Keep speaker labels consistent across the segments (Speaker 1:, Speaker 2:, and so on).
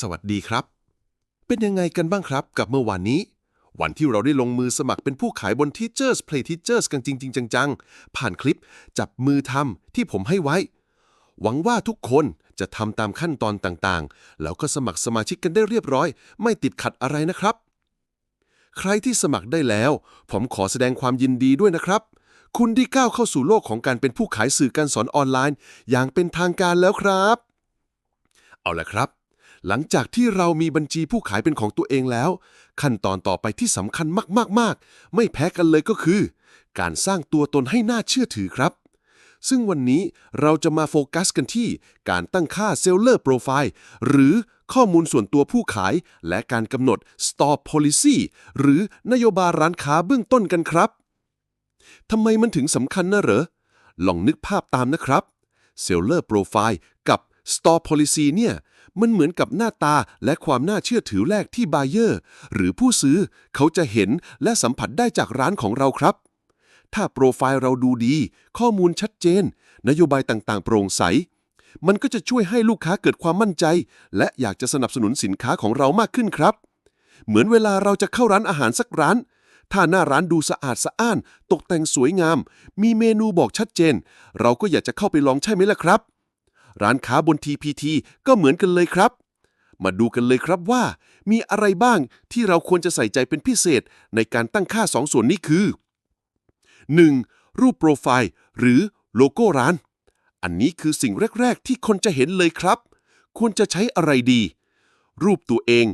Speaker 1: สวัสดีครับ เป็นยังไงกันบ้างครับกับเมื่อวานนี้ วันที่เราได้ลงมือสมัครเป็นผู้ขายบน Teachers Play Teachers กันจริง ๆ จัง ๆ ผ่านคลิปจับมือทำที่ผมให้ไว้ หวังว่าทุกคนจะทำตามขั้นตอนต่างๆ แล้วก็สมัครสมาชิกกันได้เรียบร้อย ไม่ติดขัดอะไรนะครับ ใครที่สมัครได้แล้ว ผมขอแสดงความยินดีด้วยนะครับ คุณได้ก้าวเข้าสู่โลกของการเป็นผู้ขายสื่อการสอนออนไลน์ อย่างเป็นทางการแล้วครับ เอาละครับ หลังจากที่เรามีบัญชีผู้ขายเป็นของตัวเองแล้ว ขั้นตอนต่อไปที่สำคัญมากๆๆ ไม่แพ้กันเลยก็คือ การสร้างตัวตนให้น่าเชื่อถือครับ ซึ่งวันนี้เราจะมาโฟกัสกันที่ การตั้งค่า Seller Profile หรือข้อมูลส่วนตัวผู้ขาย และการกำหนด Store Policy หรือนโยบายร้านค้าเบื้องต้นกันครับทำไมมันถึงสำคัญนะเหรอ ลองนึกภาพตามนะครับ Seller Profile กับ Store Policy เนี่ย มันเหมือนกับหน้าตาและความน่าเชื่อถือแรกที่บ Buyer หรือผู้ซื้อเขาจะเห็นและสัมผัสได้จากร้านของเราครับ ถ้าโปรไฟล์เราดูดี ข้อมูลชัดเจน นโยบายต่างๆ โปร่งใส มันก็จะช่วยให้ลูกค้าเกิดความมั่นใจ และอยากจะสนับสนุนสินค้าของเรามากขึ้นครับ เหมือนเวลาเราจะเข้าร้านอาหารสักร้านถ้าหน้าร้านดูสะอาดสะอ้าน ตกแต่งสวยงาม มีเมนูบอกชัดเจน เราก็อยากจะเข้าไปลองใช่ไหมล่ะครับ ร้านค้าบน TPT ก็เหมือนกันเลยครับ มาดูกันเลยครับว่า มีอะไรบ้างที่เราควรจะใส่ใจเป็นพิเศษในการตั้งค่าสองส่วนนี้คือ 1. รูปโปรไฟล์ หรือโลโก้ร้าน อันนี้คือสิ่งแรก ๆ ที่คนจะเห็นเลยครับ ควรจะใช้อะไรดี รูปตัวเอง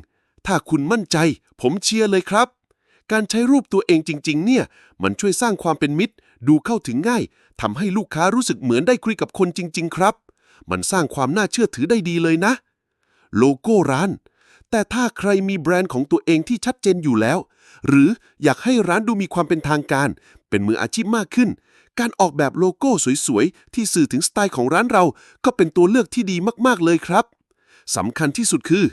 Speaker 1: ถ้าคุณมั่นใจ ผมเชียร์เลยครับ การใช้รูปตัวเองจริง ๆ เนี่ย มันช่วยสร้างความเป็นมิตร ดูเข้าถึงง่ายทำให้ลูกค้ารู้สึกเหมือนได้คุยกับคนจริง ๆ ครับ มันสร้างความน่าเชื่อถือได้ดีเลยนะ โลโก้ร้าน แต่ถ้าใครมีแบรนด์ของตัวเองที่ชัดเจนอยู่แล้ว หรืออยากให้ร้านดูมีความเป็นทางการ เป็นมืออาชีพมากขึ้น การออกแบบโลโก้สวยๆ ที่สื่อถึงสไตล์ของร้านเรา ก็เป็นตัวเลือกที่ดีมากๆเลยครับสำคัญที่สุดคือ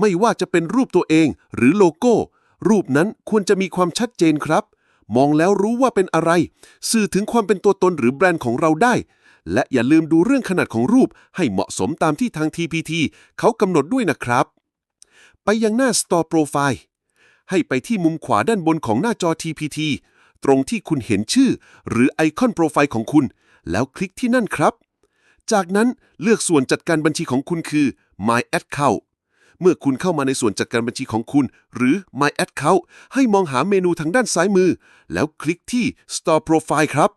Speaker 1: ไม่ว่าจะเป็นรูปตัวเองหรือโลโก้ รูปนั้นควรจะมีความชัดเจนครับ มองแล้วรู้ว่าเป็นอะไร สื่อถึงความเป็นตัวตนหรือแบรนด์ของเราได้ และอย่าลืมดูเรื่องขนาดของรูปให้เหมาะสมตามที่ทาง TPT เขากำหนดด้วยนะครับ ไปยังหน้า Store Profile ให้ไปที่มุมขวาด้านบนของหน้าจอ TPT ตรงที่คุณเห็นชื่อ หรือไอคอนโปรไฟล์ของคุณ แล้วคลิกที่นั่นครับ จากนั้นเลือกส่วนจัดการบัญชีของคุณคือ My Account เมื่อคุณเข้ามาในส่วนจัดการบัญชีของคุณ หรือ My Account ให้มองหาเมนูทางด้านซ้ายมือ แล้วคลิกที่ Store Profile ครับ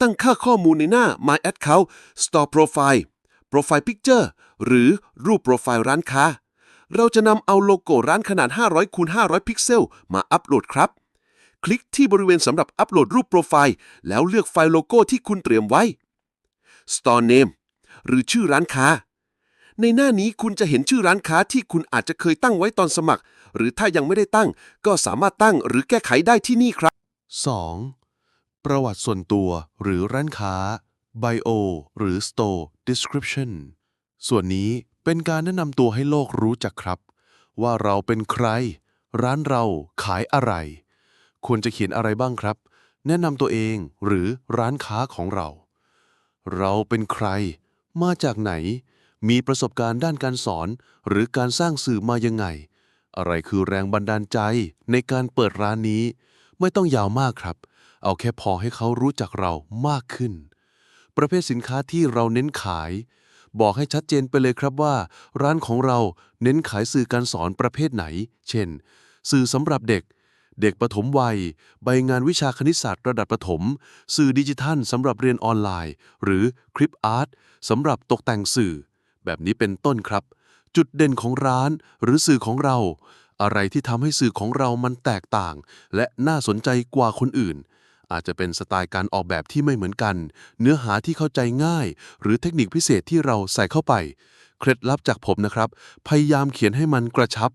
Speaker 1: ตั้งค่าข้อมูลในหน้า My Account Store Profile Profile Picture หรือรูปโปรไฟล์ร้านค้า เราจะนำเอาโลโก้ร้านขนาด 500คูณ500 พิกเซล มาอัปโหลดครับ คลิกที่บริเวณสำหรับอัปโหลดรูปโปรไฟล์ แล้วเลือกไฟล์โลโก้ที่คุณเตรียมไว้ Store Name หรือชื่อร้านค้า ในหน้านี้คุณจะเห็นชื่อร้านค้าที่คุณอาจจะเคยตั้งไว้ตอนสมัคร หรือถ้ายังไม่ได้ตั้ง ก็สามารถตั้งหรือแก้ไขได้ที่นี่ครับ
Speaker 2: 2. ประวัติส่วนตัวหรือร้านค้า Bio หรือ Store Description ส่วนนี้เป็นการแนะนำตัวให้โลกรู้จักครับ ว่าเราเป็นใคร ร้านเราขายอะไร ควรจะเขียนอะไรบ้างครับ แนะนำตัวเองหรือร้านค้าของเรา เราเป็นใคร มาจากไหน มีประสบการณ์ด้านการสอน หรือการสร้างสื่อมายังไง อะไรคือแรงบันดาลใจในการเปิดร้านนี้ ไม่ต้องยาวมากครับ เอาแค่พอให้เขารู้จักเรามากขึ้น ประเภทสินค้าที่เราเน้นขาย บอกให้ชัดเจนไปเลยครับว่า ร้านของเราเน้นขายสื่อการสอนประเภทไหน เช่น สื่อสำหรับเด็ก เด็กประถมวัย ใบงานวิชาคณิตศาสตร์ระดับประถมสื่อดิจิทัลสำหรับเรียนออนไลน์ หรือคลิปอาร์ตสำหรับตกแต่งสื่อ แบบนี้เป็นต้นครับ จุดเด่นของร้านหรือสื่อของเราอะไรที่ทำให้สื่อของเรามันแตกต่าง และน่าสนใจกว่าคนอื่น อาจจะเป็นสไตล์การออกแบบที่ไม่เหมือนกัน เนื้อหาที่เข้าใจง่าย หรือเทคนิคพิเศษที่เราใส่เข้าไป เคล็ดลับจากผมนะครับ พยายามเขียนให้มันกระชับ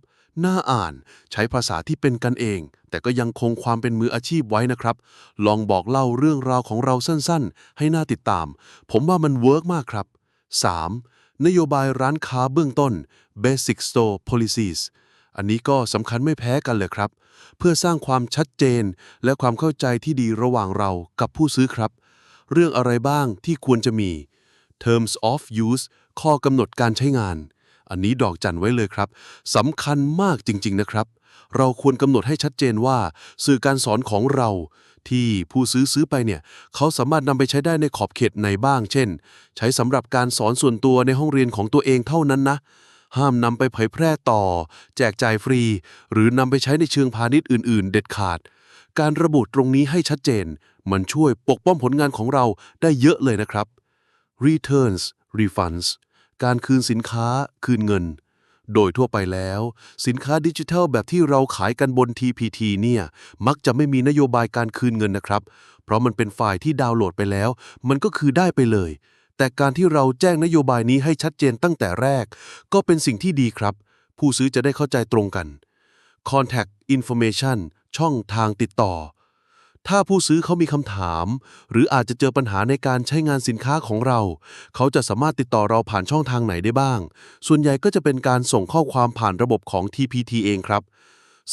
Speaker 2: น่าอ่าน ใช้ภาษาที่เป็นกันเอง แต่ก็ยังคงความเป็นมืออาชีพไว้นะครับ ลองบอกเล่าเรื่องราวของเราสั้นๆ ให้น่าติดตาม ผมว่ามันเวิร์กมากครับ 3. นโยบายร้านค้าเบื้องต้น Basic Store Policies อันนี้ก็สำคัญไม่แพ้กันเลยครับ เพื่อสร้างความชัดเจนและความเข้าใจที่ดีระหว่างเรากับผู้ซื้อครับ เรื่องอะไรบ้างที่ควรจะมี Terms of Use ข้อกำหนดการใช้งาน อันนี้ดอกจันไว้เลยครับสำคัญมากจริง ๆ นะครับ เราควรกำหนดให้ชัดเจนว่า สื่อการสอนของเรา ที่ผู้ซื้อซื้อไปเนี่ย เขาสามารถนำไปใช้ได้ในขอบเขตไหนบ้าง เช่น ใช้สำหรับการสอนส่วนตัวในห้องเรียนของตัวเองเท่านั้นนะ ห้ามนำไปเผยแพร่ต่อ แจกจ่ายฟรี หรือนำไปใช้ในเชิงพาณิชย์อื่น ๆ เด็ดขาด การระบุตรงนี้ให้ชัดเจน มันช่วยปกป้องผลงานของเราได้เยอะเลยนะครับ returns refunds การคืนสินค้าคืนเงิน โดยทั่วไปแล้ว สินค้าดิจิทัลแบบที่เราขายกันบน TPT เนี่ย มักจะไม่มีนโยบายการคืนเงินนะครับ เพราะมันเป็นไฟล์ที่ดาวน์โหลดไปแล้ว มันก็คือได้ไปเลย แต่การที่เราแจ้งนโยบายนี้ให้ชัดเจนตั้งแต่แรก ก็เป็นสิ่งที่ดีครับ ผู้ซื้อจะได้เข้าใจตรงกัน contact information ช่องทางติดต่อ ถ้าผู้ซื้อเขามีคำถาม หรืออาจจะเจอปัญหาในการใช้งานสินค้าของเรา เขาจะสามารถติดต่อเราผ่านช่องทางไหนได้บ้าง ส่วนใหญ่ก็จะเป็นการส่งข้อความผ่านระบบของ TPT เองครับ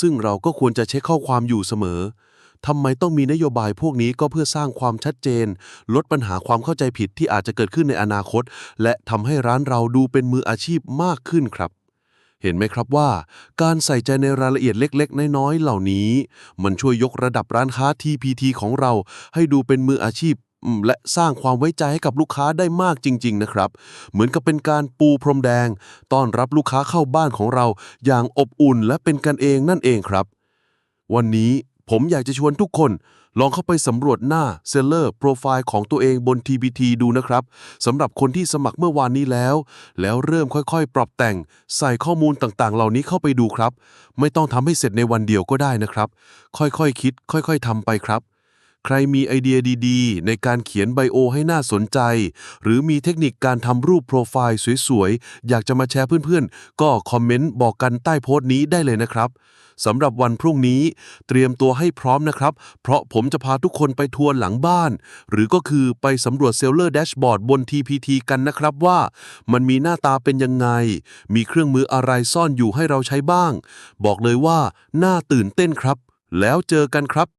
Speaker 2: ซึ่งเราก็ควรจะเช็คข้อความอยู่เสมอ ทำไมต้องมีนโยบายพวกนี้ก็เพื่อสร้างความชัดเจน ลดปัญหาความเข้าใจผิดที่อาจจะเกิดขึ้นในอนาคต และทำให้ร้านเราดูเป็นมืออาชีพมากขึ้นครับ เห็นไหมครับว่า การใส่ใจในรายละเอียดเล็ก ๆ น้อย ๆ เหล่านี้ มันช่วยยกระดับร้านค้า TPT ของเรา ให้ดูเป็นมืออาชีพและสร้างความไว้ใจให้กับลูกค้าได้มากจริง ๆ นะครับ เหมือนกับเป็นการปูพรมแดง ต้อนรับลูกค้าเข้าบ้านของเราอย่างอบอุ่นและเป็นกันเองนั่นเองครับ วันนี้ ผมอยากจะชวนทุกคน ลองเข้าไปสำรวจหน้าเซลเลอร์โปรไฟล์ของตัวเองบน TBT ดูนะครับสำหรับคนที่สมัครเมื่อวานนี้แล้ว แล้วเริ่มค่อยๆ ปรับแต่งใส่ข้อมูลต่างๆ เหล่านี้เข้าไปดูครับ ไม่ต้องทำให้เสร็จในวันเดียวก็ได้นะครับ ค่อยๆคิด ค่อย ๆทำไปครับ ใครมีไอเดียดีๆ ในการเขียนไบโอให้น่าสนใจ หรือมีเทคนิคการทำรูปโปรไฟล์สวยๆ อยากจะมาแชร์เพื่อนๆ ก็คอมเมนต์บอกกันใต้โพสต์นี้ได้เลยนะครับสำหรับวันพรุ่งนี้ เตรียมตัวให้พร้อมนะครับ เพราะผมจะพาทุกคนไปทัวร์หลังบ้าน หรือก็คือไปสำรวจเซลเลอร์แดชบอร์ดบน TPT กันนะครับว่า มันมีหน้าตาเป็นยังไง มีเครื่องมืออะไรซ่อนอยู่ให้เราใช้บ้าง บอกเลยว่าน่าตื่นเต้นครับ แล้วเจอกันครับ